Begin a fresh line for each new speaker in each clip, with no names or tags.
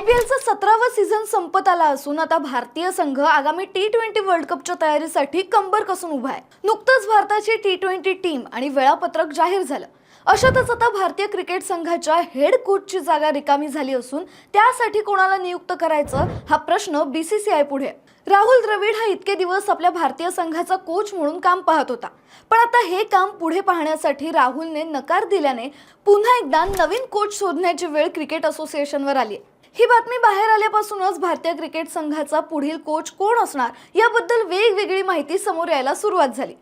आयपीएलचा सतरावा season संपत आला असून आता भारतीय संघ आगामी टी ट्वेंटी वर्ल्ड कपच्या तयारीसाठी कंबर कसून उभा आहे. नुकतंच भारताची टी ट्वेंटी टीम आणि वेळापत्रक जाहीर झालं. अशातच आता भारतीय क्रिकेट संघाच्या हेड कोचची जागा रिकामी झाली असून त्यासाठी कोणाला नियुक्त करायचं हा प्रश्न बीसीसीआय पुढे राहुल द्रविड हा इतके दिवस आपल्या भारतीय संघाचा कोच म्हणून काम पाहत होता. पण आता हे काम पुढे पाहण्यासाठी राहुलने नकार दिल्याने पुन्हा एकदा नवीन कोच शोधण्याची वेळ क्रिकेट असोसिएशनवर आली आहे. ही बातमी बाहेर आल्यापासूनच भारतीय क्रिकेट संघाचा पुढील कोच कोण असणार याबद्दल वेगवेगळी माहिती समोर यायला सुरुवात झाली.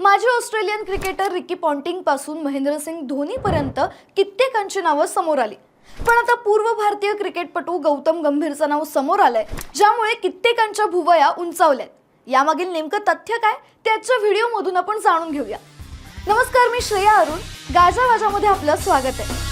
माजी ऑस्ट्रेलियन क्रिकेटर रिकी पॉन्टिंगपासून महेंद्रसिंग धोनीपर्यंत कित्येकांची नावं समोर आली. पण आता पूर्व भारतीय क्रिकेटपटू गौतम गंभीरचं नाव समोर आलंय ज्यामुळे कित्येकांच्या भुवया उंचावल्यात. यामागील नेमकं तथ्य काय? त्याच्या व्हिडिओमधून आपण जाणून घेऊया. नमस्कार मी श्रेया अरुण. गाजा वाजामध्ये आपलं स्वागत आहे.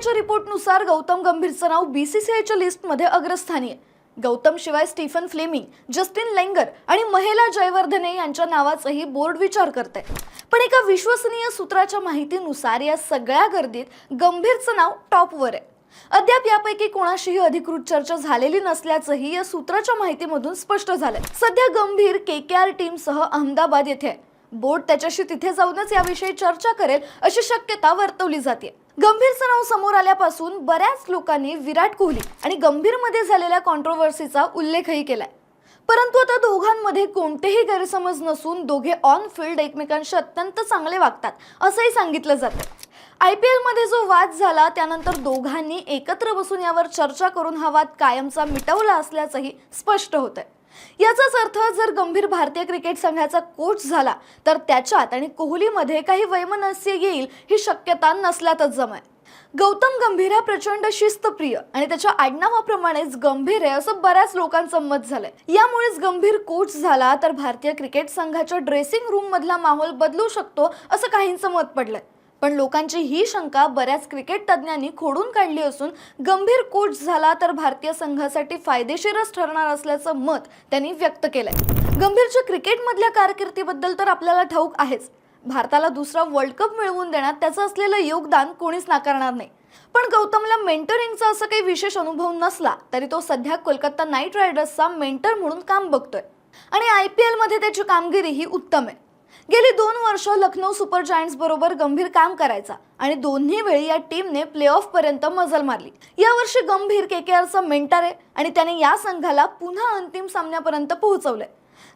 सीबीआयच्या रिपोर्टनुसार गौतम गंभीरचं नाव बीसीसीआयच्या लिस्टमध्ये अग्रस्थानी आहे. गौतम शिवाय स्टीफन फ्लेमिंग जस्टिन लेंगर आणि महिला जयवर्धने यांच्या नावाचाही बोर्ड विचार करत आहे पण एका विश्वसनीय सूत्राच्या माहितीनुसार या सगळ्या गर्दीत गंभीरचं नाव टॉपवर आहे. अद्याप यापैकी कोणाशीही अधिकृत चर्चा झालेली नसल्याचंही या सूत्राच्या माहितीमधून स्पष्ट झालंय. सध्या गंभीर के के आर टीमसह अहमदाबाद येथे बोर्ड त्याच्याशी तिथे जाऊनच याविषयी चर्चा करेल अशी शक्यता वर्तवली जाते गंभीर नाव समोर आल्यापासून बऱ्याच लोकांनी विराट कोहली आणि गंभीरमध्ये झालेल्या कॉन्ट्रोवर्सीचा उल्लेखही केलाय. परंतु आता दोघांमध्ये कोणतेही गैरसमज नसून दोघे ऑन फील्ड एकमेकांशी अत्यंत चांगले वागतात असंही सांगितलं जातं. आय पी एलमध्ये जो वाद झाला त्यानंतर दोघांनी एकत्र बसून यावर चर्चा करून हा वाद कायमचा मिटवला असल्याचंही स्पष्ट होतंय. याचाच अर्थ जर गंभीर भारतीय क्रिकेट संघाचा कोच झाला तर त्याच्यात आणि कोहलीमध्ये काही वैमनस्य येईल ही शक्यता नसल्यातच जमाय. गौतम गंभीर हा प्रचंड शिस्तप्रिय आणि त्याच्या आडनावाप्रमाणेच गंभीर आहे असं बऱ्याच लोकांचं मत झालंय. यामुळेच गंभीर कोच झाला तर भारतीय क्रिकेट संघाच्या ड्रेसिंग रूम मधला माहोल बदलू शकतो असं काहींचं मत पडलंय. पण लोकांची ही शंका बऱ्याच क्रिकेट तज्ज्ञांनी खोडून काढली असून गंभीर कोच झाला तर भारतीय संघासाठी फायदेशीरच ठरणार असल्याचं मत त्यांनी व्यक्त केलंय. गंभीरच्या क्रिकेटमधल्या कारकिर्दीबद्दल तर आपल्याला ठाऊक आहेच. भारताला दुसरा वर्ल्ड कप मिळवून देण्यात त्याचं असलेलं योगदान कोणीच नाकारणार नाही. पण गौतमला मेंटरिंगचा असं काही विशेष अनुभव नसला तरी तो सध्या कोलकाता नाईट रायडर्सचा मेंटर म्हणून काम बघतोय. आणि आय पी एलमध्ये त्याची कामगिरी ही उत्तम आहे. गेली दोन वर्ष लखनौ सुपर जायंट्स बरोबर गंभीर काम करायचा आणि दोन्ही वेळी या टीमने प्ले ऑफ पर्यंत मजल मारली. यावर्षी गंभीर के के आरचा मेंटर आहे आणि त्याने या संघाला पुन्हा अंतिम सामन्यापर्यंत पोहोचवलंय.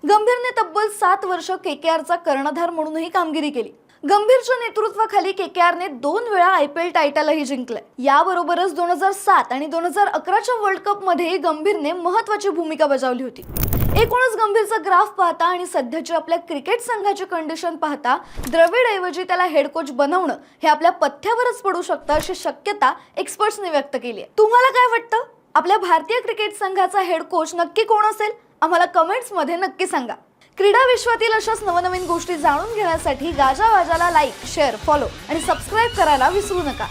गंभीरने तब्बल सात वर्ष के के आरचा कर्णधार म्हणूनही कामगिरी केली. गंभीरच्या नेतृत्वाखाली के के आरने दोन वेळा आय पी एल टायटलही जिंकलंय. याबरोबरच दोन हजार सात आणि दोन हजार अकराच्या वर्ल्ड कपमध्येही गंभीरने महत्वाची भूमिका बजावली होती. एकूणच गंभीरचा ग्राफ पाहता आणि सध्याची आपल्या क्रिकेट संघाची कंडिशन पाहता द्रविड ऐवजी त्याला हेड कोच बनवणं हे आपल्या पथ्यावरच पडू शकतं अशी शक्यता एक्सपर्ट्सने व्यक्त केली आहे. तुम्हाला काय वाटतं? आपल्या भारतीय क्रिकेट संघाचा हेड कोच नक्की कोण असेल? आम्हाला कमेंट्समध्ये नक्की सांगा. क्रीडा विश्वातील अशाच नवनवीन गोष्टी जाणून घेण्यासाठी गाजा वाजाला लाईक शेअर फॉलो आणि सबस्क्राईब करायला विसरू नका.